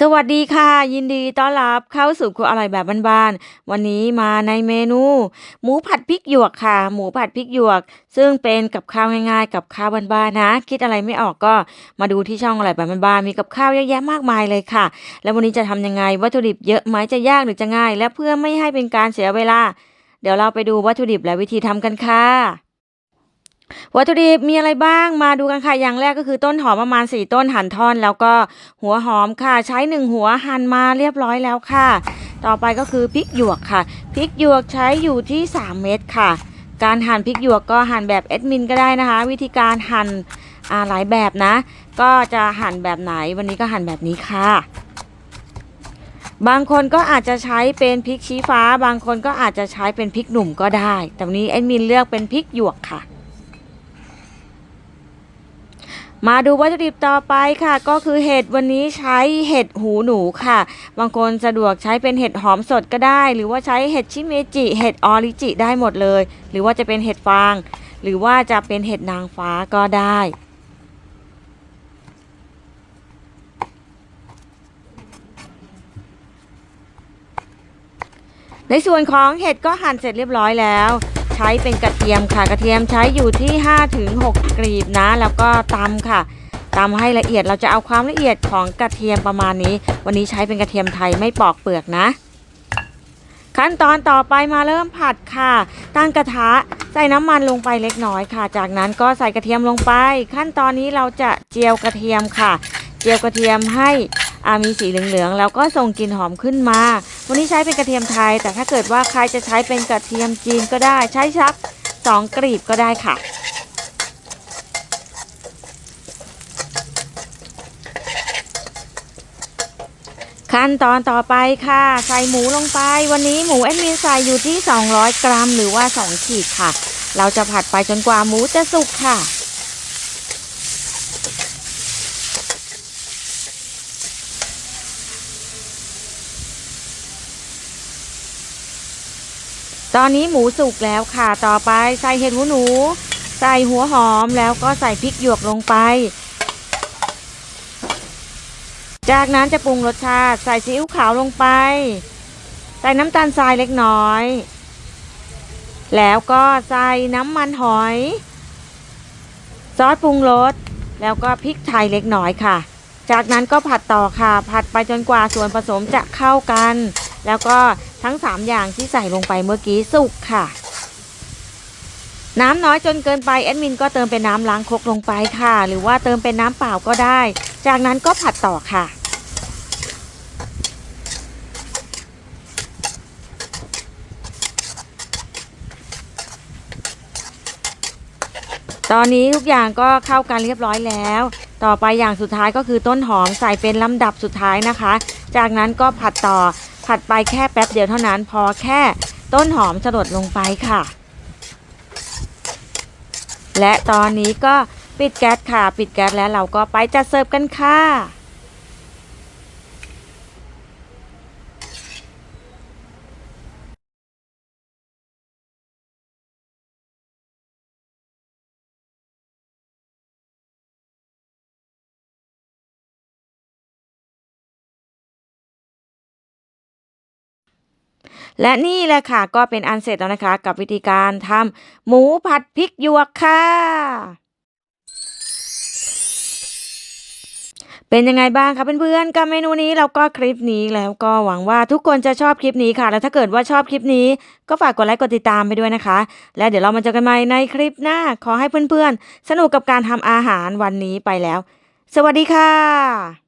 สวัสดีค่ะ ยินดีต้อนรับเข้าสู่ครัวอร่อยแบบบ้านๆวันนี้มาในเมนู หมูผัดพริกหยวกค่ะ หมูผัดพริกหยวก ซึ่งเป็นกับข้าวง่ายๆ กับข้าวบ้านๆนะ คิดอะไรไม่ออกก็มาดูที่ช่องอร่อยแบบบ้านๆมีกับข้าวเยอะแยะมากมายเลยค่ะ แล้ววันนี้จะทำยังไงวัตถุดิบเยอะไหมจะยากหรือจะง่าย และเพื่อไม่ให้เป็นการเสียเวลา เดี๋ยวเราไปดูวัตถุดิบและวิธีทำกันค่ะ วัตถุดิบมีอะไรบ้างมาดูกันค่ะอย่างแรกก็คือต้นหอมประมาณ 4 ต้นหั่นท่อน แล้วก็หัวหอมค่ะ ใช้1หัวหั่นมาเรียบร้อยแล้วค่ะ ต่อไปก็คือพริกหยวกค่ะพริกหยวกใช้อยู่ที่ 3 เม็ดค่ะ การหั่นพริกหยวกก็หั่นแบบเอดมินก็ได้นะคะ วิธีการหั่นหลายแบบนะ ก็จะหั่นแบบไหนวันนี้ก็หั่นแบบนี้ค่ะบางคนก็อาจจะใช้เป็นพริกชี้ฟ้า บางคนก็อาจจะใช้เป็นพริกหนุ่มก็ได้ แต่วันนี้เอดมินเลือกเป็นพริกหยวกค่ะ มาดูวัตถุดิบต่อไปค่ะ ก็คือเห็ดวันนี้ใช้เห็ดหูหนูค่ะ บางคนสะดวกใช้เป็นเห็ดหอมสดก็ได้ หรือว่าใช้เห็ดชิเมจิเห็ดออริจิได้หมดเลย หรือว่าจะเป็นเห็ดฟาง หรือว่าจะเป็นเห็ดนางฟ้าก็ได้ในส่วนของเห็ดก็หั่นเสร็จเรียบร้อยแล้ว ใช้เป็นกระเทียมค่ะ กระเทียมใช้อยู่ที่5ถึง6กรีบนะ แล้วก็ตำค่ะตำให้ละเอียดเราจะเอาความละเอียดของกระเทียมประมาณนี้ วันนี้ใช้เป็นกระเทียมไทยไม่ปอกเปลือกนะ ขั้นตอนต่อไปมาเริ่มผัดค่ะ ตั้งกระทะใส่น้ำมันลงไปเล็กน้อยค่ะ จากนั้นก็ใส่กระเทียมลงไป ขั้นตอนนี้เราจะเจียวกระเทียมค่ะ เจียวกระเทียมให้อามีสีเหลืองๆแล้วก็ส่งกลิ่นหอมขึ้นมา วันนี้ใช้เป็นกระเทียมไทย แต่ถ้าเกิดว่าใครจะใช้เป็นกระเทียมจีนก็ได้ ใช้สักสองกรีบก็ได้ค่ะขั้นตอนต่อไปค่ะ ใส่หมูลงไป วันนี้หมูแอดมินใส่อยู่ที่ 200 กรัม หรือว่า 2 ขีดค่ะ เราจะผัดไปจนกว่าหมูจะสุกค่ะ ตอนนี้หมูสุกแล้วค่ะ ต่อไปใส่เห็ดหูหนู ใส่หัวหอมแล้วก็ใส่พริกหยวกลงไป จากนั้นจะปรุงรสชาติ ใส่ซีอิ๊วขาวลงไป ใส่น้ำตาลทรายเล็กน้อย แล้วก็ใส่น้ำมันหอย ซอสปรุงรส แล้วก็พริกไทยเล็กน้อยค่ะ จากนั้นก็ผัดต่อค่ะ ผัดไปจนกว่าส่วนผสมจะเข้ากัน แล้วก็ทั้ง 3 อย่างที่ใส่ลงไปเมื่อกี้สุกค่ะ น้ำน้อยจนเกินไปแอดมินก็เติมเป็นน้ำล้างครกลงไปค่ะ หรือว่าเติมเป็นน้ำเปล่าก็ได้ จากนั้นก็ผัดต่อค่ะตอนนี้ทุกอย่างก็เข้ากันเรียบร้อยแล้ว ต่อไปอย่างสุดท้ายก็คือต้นหอมใส่เป็นลำดับสุดท้ายนะคะ จากนั้นก็ผัดต่อ ผัดไปแค่แป๊บเดียวเท่านั้นพอแค่ต้นหอมสลดลงไปค่ะ และตอนนี้ก็ปิดแก๊สค่ะ ปิดแก๊สแล้วเราก็ไปจัดเสิร์ฟกันค่ะ และนี่แหละค่ะก็เป็นอันเสร็จแล้วนะคะ กับวิธีการทำหมูผัดพริกหยวกค่ะ เป็นยังไงบ้างคะเพื่อนๆกับเมนูนี้แล้วก็คลิปนี้แล้วก็หวังว่าทุกคนจะชอบคลิปนี้ค่ะ แล้วถ้าเกิดว่าชอบคลิปนี้ ก็ฝากกดไลค์กดติดตามไปด้วยนะคะ และเดี๋ยวเรามาเจอกันใหม่ในคลิปหน้าขอให้เพื่อนๆ สนุกกับการทำอาหารวันนี้ไปแล้ว สวัสดีค่ะ